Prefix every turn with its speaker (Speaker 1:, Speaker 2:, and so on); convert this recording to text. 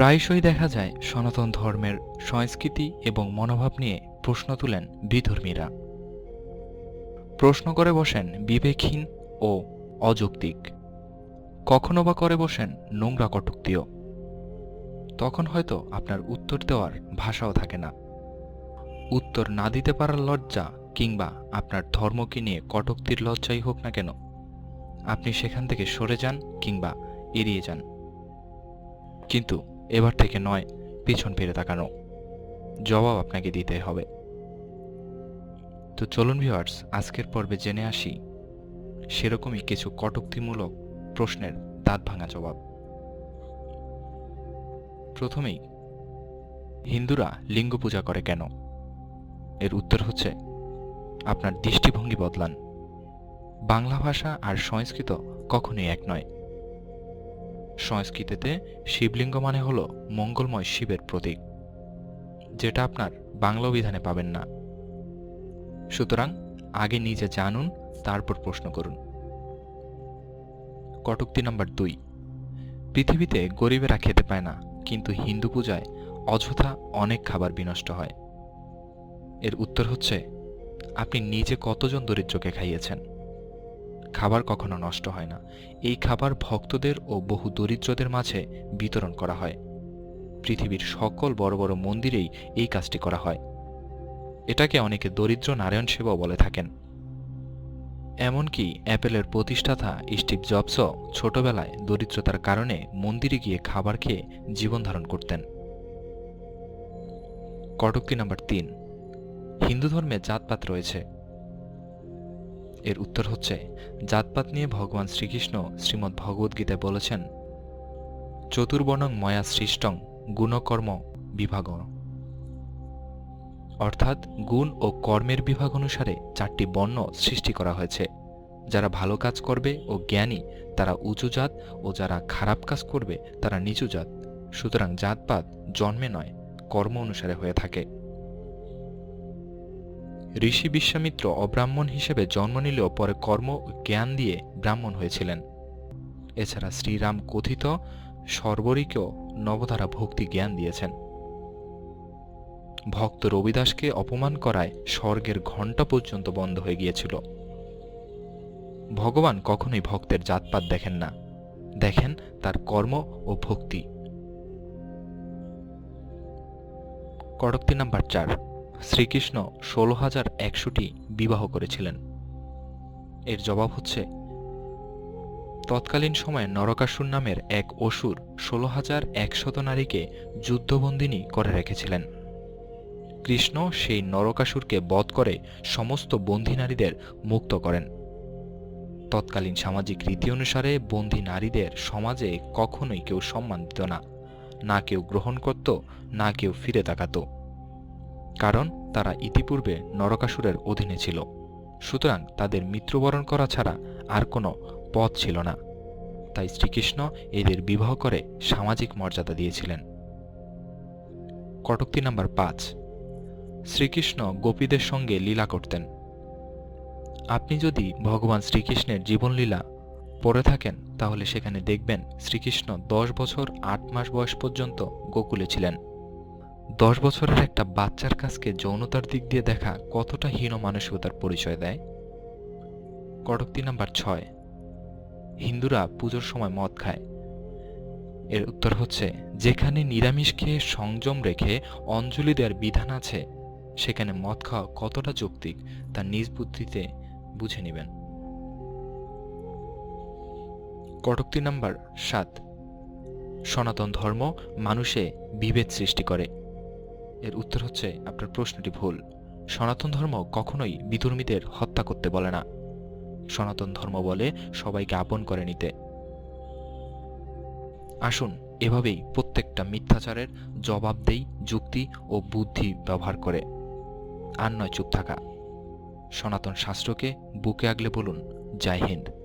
Speaker 1: প্রায়শই দেখা যায় সনাতন ধর্মের সংস্কৃতি এবং মনোভাব নিয়ে প্রশ্ন তুলেন বিধর্মীরা। প্রশ্ন করে বসেন বিবেকহীন ও অযৌক্তিক। কখনো বা করে বসেন নোংরা কটুক্তিও। তখন হয়তো আপনার উত্তর দেওয়ার ভাষাও থাকে না। উত্তর না দিতে পারার লজ্জা কিংবা আপনার ধর্মকে নিয়ে কটুক্তির লজ্জাই হোক না কেন, আপনি সেখান থেকে সরে যান কিংবা এড়িয়ে যান। কিন্তু এবার থেকে নয়, পিছন ফিরে তাকানো। জবাব আপনাকে দিতে হবে। তো চলুন ভিওয়ার্স আজকের পর্বে জেনে আসি সেরকমই কিছু কটুক্তিমূলক প্রশ্নের দাঁত ভাঙা জবাব। প্রথমেই, হিন্দুরা লিঙ্গ পূজা করে কেন? এর উত্তর হচ্ছে, আপনার দৃষ্টিভঙ্গি বদলান। বাংলা ভাষা আর সংস্কৃত কখনোই এক নয়। সংস্কৃতিতে শিবলিঙ্গ মানে হল মঙ্গলময় শিবের প্রতীক, যেটা আপনার বাংলা অভিধানে পাবেন না। সুতরাং আগে নিজে জানুন, তারপর প্রশ্ন করুন। কটুক্তি নাম্বার দুই। পৃথিবীতে গরিবেরা খেতে পায় না, কিন্তু হিন্দু পূজায় অযথা অনেক খাবার বিনষ্ট হয়। এর উত্তর হচ্ছে, আপনি নিজে কতজন দরিদ্রকে খাইয়েছেন? খাবার কখনো নষ্ট হয় না। এই খাবার ভক্তদের ও বহু দরিদ্রদের মাঝে বিতরণ করা হয়। পৃথিবীর সকল বড় বড় মন্দিরেই এই কাজটি করা হয়। এটাকে অনেকে দরিদ্র নারায়ণ সেবাও বলে থাকেন। এমনকি অ্যাপেলের প্রতিষ্ঠাতা স্টিভ জবসও ছোটবেলায় দরিদ্রতার কারণে মন্দিরে গিয়ে খাবার খেয়ে জীবন ধারণ করতেন। কটুক্তি নাম্বার তিন। হিন্দু ধর্মে জাতপাত রয়েছে। এর উত্তর হচ্ছে, জাতপাত নিয়ে ভগবান শ্রীকৃষ্ণ শ্রীমদ্ ভগবদ্গীতায় বলেছেন, চতুর্বর্ণং ময়া সৃষ্টং গুণকর্ম বিভাগ। অর্থাৎ গুণ ও কর্মের বিভাগ অনুসারে চারটি বর্ণ সৃষ্টি করা হয়েছে। যারা ভালো কাজ করবে ও জ্ঞানী, তারা উঁচু জাত ও যারা খারাপ কাজ করবে, তারা নিচু জাত। সুতরাং জাতপাত জন্মে নয়, কর্ম অনুসারে হয়ে থাকে। ঋষি বিশ্বামিত্র অব্রাহ্মণ হিসেবে জন্ম নিলেও পরে কর্ম জ্ঞান দিয়ে ব্রাহ্মণ হয়েছিলেন। এছাড়া শ্রীরাম কথিত সর্বরিকেও নবধারা ভক্তি জ্ঞান দিয়েছেন। ভক্ত রবিদাসকে অপমান করায় স্বর্গের ঘণ্টা পর্যন্ত বন্ধ হয়ে গিয়েছিল। ভগবান কখনোই ভক্তের জাতপাত দেখেন না। দেখেন তার কর্ম ও ভক্তি। কটক্তি নাম্বার চার। শ্রীকৃষ্ণ ষোলো হাজার একশোটি বিবাহ করেছিলেন। এর জবাব হচ্ছে, তৎকালীন সময়ে নরকাসুর নামের এক অসুর ষোলো হাজার একশত নারীকে যুদ্ধবন্দিনী করে রেখেছিলেন। কৃষ্ণ সেই নরকাসুরকে বধ করে সমস্ত বন্দী নারীদের মুক্ত করেন। তৎকালীন সামাজিক রীতি অনুসারে বন্দী নারীদের সমাজে কখনোই কেউ সম্মান দিত না না কেউ গ্রহণ করত, না কেউ ফিরে তাকাত। কারণ তারা ইতিপূর্বে নরকাসুরের অধীনে ছিল। সুতরাং তাদের মৃত্যুবরণ করা ছাড়া আর কোনো পথ ছিল না। তাই শ্রীকৃষ্ণ এদের বিবাহ করে সামাজিক মর্যাদা দিয়েছিলেন। কটক্তি নাম্বার পাঁচ। শ্রীকৃষ্ণ গোপীদের সঙ্গে লীলা করতেন। আপনি যদি ভগবান শ্রীকৃষ্ণের জীবনলীলা পড়ে থাকেন, তাহলে সেখানে দেখবেন শ্রীকৃষ্ণ দশ বছর আট মাস বয়স পর্যন্ত গোকুলে ছিলেন। দশ বছরের একটা বাচ্চার কাছকে যৌনতার দিক দিয়ে দেখা কতটা হীন মানসিকতার পরিচয় দেয়? কটক্তি নাম্বার ছয়। হিন্দুরা পুজোর সময় মদ খায়। এর উত্তর হচ্ছে, যেখানে নিরামিষ খেয়ে সংযম রেখে অঞ্জলি দেওয়ার বিধান আছে, সেখানে মদ খাওয়া কতটা যৌক্তিক তা নিজ বুদ্ধিতে বুঝে নেবেন। কটক্তি নাম্বার সাত। সনাতন ধর্ম মানুষে বিভেদ সৃষ্টি করে। এর উত্তর হচ্ছে আপনার প্রশ্নটি ভুল। সনাতন ধর্ম কখনোই বিধর্মীদের হত্যা করতে বলে না। সনাতন ধর্ম বলে সবাইকে আপন করে নিতে। আসুন এভাবেই প্রত্যেকটা মিথ্যাচারের জবাব দেই, যুক্তি ও বুদ্ধি ব্যবহার করে। আর নয় চুপ থাকা। সনাতন শাস্ত্রকে বুকে আগলে বলুন, জয় হিন্দ।